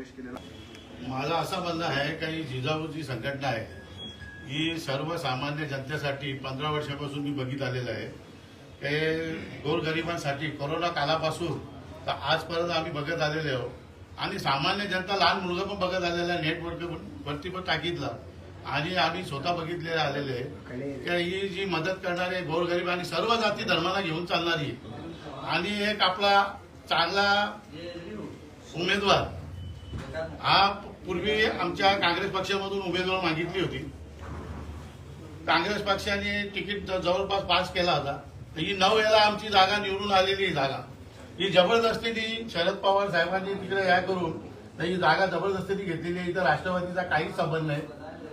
प्रवेश केलेला. माझा असं म्हणणं आहे का ही जिजाऊची संघटना आहे ही सर्वसामान्य जनतेसाठी पंधरा वर्षापासून मी बघित आलेलं आहे. ते गोरगरिबांसाठी कोरोना कालापासून तर आजपर्यंत आम्ही बघत आलेले आहोत. आणि सामान्य जनता लहान मुलगा पण बघत आलेला आहे नेटवर्क वरती पण टाकीतला. आणि आम्ही स्वतः बघितलेले आलेले आहे की ही जी मदत करणारे गोरगरीब आणि सर्व जाती धर्माला घेऊन चालणारी. आणि एक आपला चांगला उमेदवार हा पूर्वी आमच्या काँग्रेस पक्षामधून उमेदवार मागितली होती. काँग्रेस पक्षाने तिकीट जवळपास पास केला होता. तर ही नऊ वेळा आमची जागा निवडून आलेली जागा. ही जबरदस्तीने शरद पवार साहेबांनी तिकडे या करून ही जागा जबरदस्तीने घेतलेली आहे. इथं राष्ट्रवादीचा काहीच संबंध नाही.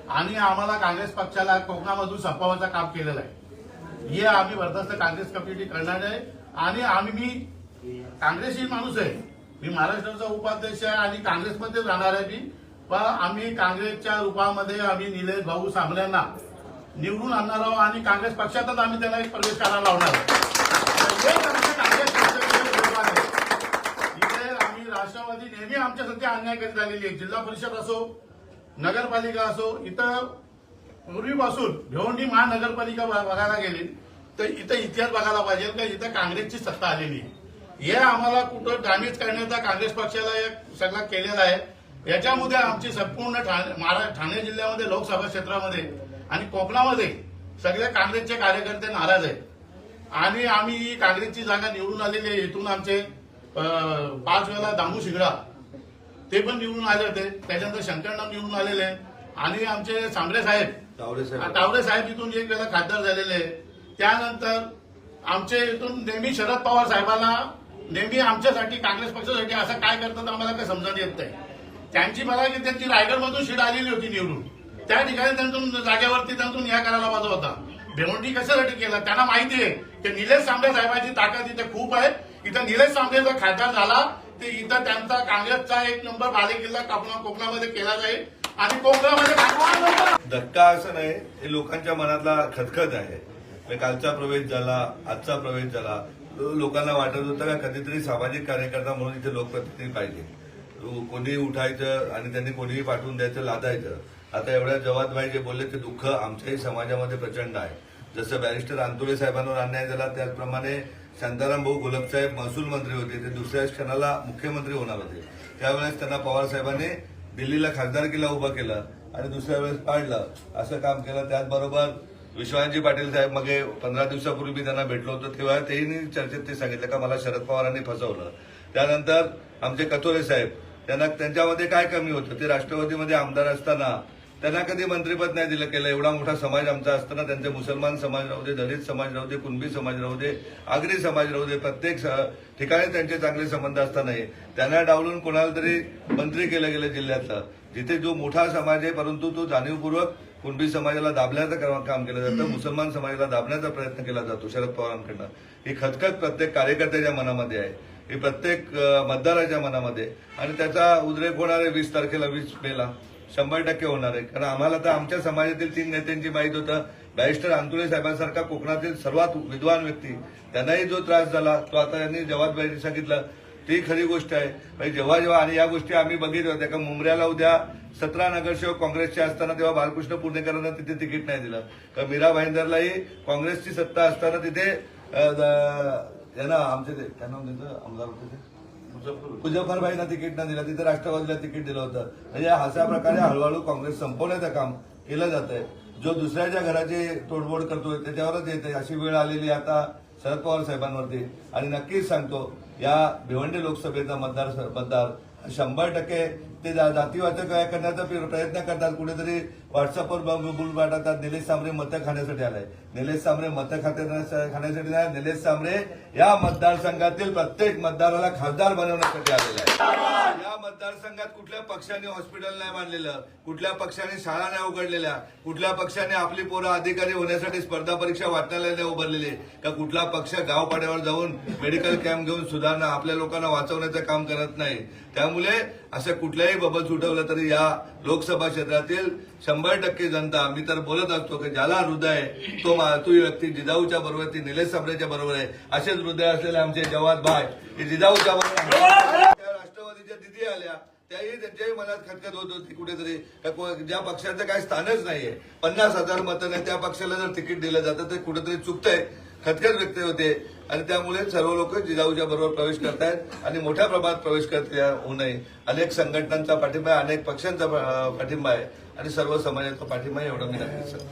आणि आम्हाला काँग्रेस पक्षाला कोकणामधून संपवायचं काम केलेलं आहे. हे आम्ही बरदास्त काँग्रेस कमिटी करणार आहे. आणि आम्ही मी काँग्रेसही माणूस आहे. मी महाराष्ट्राचा उपाध्यक्ष आहे आणि काँग्रेसमध्येच राहणार आहे मी. पण आम्ही काँग्रेसच्या रूपामध्ये आम्ही निलेश भाऊ सामऱ्यांना निवडून आणणार आहोत आणि काँग्रेस पक्षातच आम्ही त्यांना एक प्रवेश करायला लावणार म्हणजे काँग्रेस इथे आम्ही राष्ट्रवादी नेहमी आमच्यासाठी अन्याय करीत आलेली आहे जिल्हा परिषद असो नगरपालिका असो इथं पूर्वीपासून भिवंडी महानगरपालिका बघायला गेली तर इथं इतिहास बघायला पाहिजे का इथं काँग्रेसची सत्ता आलेली आहे. हे आम्हाला कुठं डॅमेज करण्याचा काँग्रेस पक्षाला एक सगळा केलेला आहे. याच्यामध्ये आमची संपूर्ण ठाणे जिल्ह्यामध्ये लोकसभा क्षेत्रामध्ये आणि कोकणामध्ये सगळे काँग्रेसचे कार्यकर्ते नाराज आहेत. आणि आम्ही ही काँग्रेसची जागा निवडून आलेली आहे. इथून आमचे पाच वेळा दामू शिगडा ते पण निवडून आले होते. त्याच्यानंतर शंकरनाम निवडून आलेले. आणि आमचे सांबरे साहेब तावडे साहेब. इथून एक वेळा खासदार झालेले आहे. त्यानंतर आमचे इथून नेहमी शरद पवार साहेबांना नेहमी आमच्यासाठी काँग्रेस पक्षासाठी असं काय करतात आम्हाला काही समजून येत नाही. त्यांची मला की त्यांची रायगडमधून सीट आलेली होती निवडून. त्या ठिकाणी त्यांतून जागेवरती त्यांतून या करायला पाहिजे होता. भेवंडी कशासाठी केला? त्यांना माहिती आहे की निलेश सांबरे साहेबांची ताकद इथे खूप आहे. इथं निलेश सांबरे जर खासदार झाला. तर इथं त्यांचा काँग्रेसचा एक नंबर बालेकिल्ला कापणा कोकणामध्ये केला जाईल. आणि कोकणामध्ये धक्का असं नाही हे लोकांच्या मनातला खतखत आहे. कालचा प्रवेश झाला आजचा प्रवेश झाला. लोकांना वाटत होतं का कधीतरी सामाजिक कार्यकर्ता म्हणून इथे लोकप्रतिनिधी पाहिजे. कोणी उठायचं आणि त्यांनी कोणीही पाठवून द्यायचं लादायचं. आता एवढ्या जवादभाई जे बोलले ते दुःख आमच्याही समाजामध्ये प्रचंड आहे. जसं बॅरिस्टर अंतुळे साहेबांवर अन्याय झाला त्याचप्रमाणे शांताराम भाऊ गुलाबसाहेब महसूल मंत्री होते. ते दुसऱ्या क्षणाला मुख्यमंत्री होणार होते. त्यावेळेस त्यांना पवार साहेबांनी दिल्लीला खासदारकीला उभं केलं आणि दुसऱ्या वेळेस पाडलं. असं काम केलं. त्याचबरोबर विश्वानजी पाटील साहेब मग पंधरा दिवसापूर्वी मी त्यांना भेटलो होतो तेव्हा तेही चर्चेत ते सांगितलं का मला शरद पवारांनी फसवलं. त्यानंतर आमचे कथोरे साहेब त्यांना त्यांच्यामध्ये काय कमी होतं? ते राष्ट्रवादीमध्ये आमदार असताना त्यांना कधी मंत्रीपद नाही दिलं केलं एवढा मोठा समाज आमचा असताना त्यांचे मुसलमान समाज राहू दे दलित समाज राहू दे कुणबी समाज राहू दे आगरी समाज राहू दे प्रत्येक स- ठिकाणी त्यांचे चांगले संबंध असतानाही त्यांना डावलून कोणाला तरी मंत्री केलं गेलं जिल्ह्यातलं. जिथे जो मोठा समाज आहे परंतु तो जाणीवपूर्वक कुणबी समाजाला दाबण्याचं काम- काम केलं जातं मुसलमान समाजाला दाबण्याचा प्रयत्न केला जातो शरद पवारांकडनं. ही खतखत प्रत्येक कार्यकर्त्याच्या मनामध्ये आहे. ही प्रत्येक मतदाराच्या मनामध्ये आणि त्याचा उद्रेक होणार आहे वीस तारखेला वीस मेला. शंभर टक्के होणार आहे. कारण आम्हाला तर आमच्या समाजातील तीन नेत्यांची माहीत होतं. बॅरिस्टर अंतुळे साहेबांसारखा कोकणातील सर्वात विद्वान व्यक्ती त्यांनाही जो त्रास झाला तो आता यांनी जवाबदारी सांगितलं. ती खरी गोष्ट आहे. म्हणजे जेव्हा जेव्हा आणि या गोष्टी आम्ही बघितल्या होत्या का मुंबऱ्याला उद्या सतरा नगरसेवक काँग्रेसचे असताना तेव्हा बालकृष्ण पुणेकरांना तिथे तिकीट नाही दिलं. का मीरा भाईंदरलाही काँग्रेसची सत्ता असताना तिथे यांना आमचे ते काय नाव त्यांचं? आमदार होते ते? मुजफ्फरबाईंना तिकीट न दिलं. तिथे राष्ट्रवादीला तिकीट दिलं होतं. म्हणजे अशा प्रकारे हळूहळू काँग्रेस संपवण्याचं काम केलं जात आहे जो दुसऱ्याच्या घराची तोडफोड करतोय त्याच्यावरच येते अशी वेळ आलेली आता शरद पवार साहेबांवरती. आणि नक्कीच सांगतो या भिवंडी लोकसभेचा मतदार मतदार शंभर टक्के ते जातीवाचक काय करण्याचा प्रयत्न करतात. कुठेतरी व्हॉट्सअपवर बुल पाठवतात निलेश सांबरे मतं खाण्यासाठी आलाय. निलेश सांबरे मतं खाते खाण्यासाठी नाही निलेश सांबरे या मतदारसंघातील प्रत्येक मतदाराला खासदार बनवण्यासाठी आलेला आहे या मतदारसंघात कुठल्या पक्षाने हॉस्पिटल नाही बांधलेलं? कुठल्या पक्षाने शाळा नाही उघडलेल्या? कुठल्या पक्षाने आपली पोरं अधिकारी होण्यासाठी स्पर्धा परीक्षा वाचनालय नाही उभारलेली? का कुठला पक्ष गावपाड्यावर जाऊन मेडिकल कॅम्प घेऊन सुधारणा आपल्या लोकांना वाचवण्याचं काम करत नाही? त्यामुळे असं कुठल्याही बबल सुटवलं तरी या लोकसभा क्षेत्रातील शंभर टक्के जनता मी तर बोलत असतो की ज्याला हृदय आहे, तो मा- तो व्यक्ती जिजाऊच्या बरोबर ती निलेश सांबरेच्या बरोबर आहे. असेच हृदय असलेले आमचे जवाद भाई हे जिजाऊच्या बरोबर ज्या दिदी आल्या त्याही त्यांच्याही मनात खटखत होत होती कुठेतरी ज्या पक्षाचं काय स्थानच नाहीये. पन्नास हजार मतं नाही त्या पक्षाला जर तिकीट दिलं जातं तर कुठेतरी चुकतंय खतखत व्यक्त होते. आणि त्यामुळे सर्व लोक जिजाऊच्या बरोबर प्रवेश करतायत आणि मोठ्या प्रमाणात प्रवेश करत होऊ नये. अनेक संघटनांचा पाठिंबा आहे अनेक पक्षांचा पाठिंबा आहे. आणि सर्व समाजाचा पाठिंबा एवढा एवढं मी नक्कीच सांगतो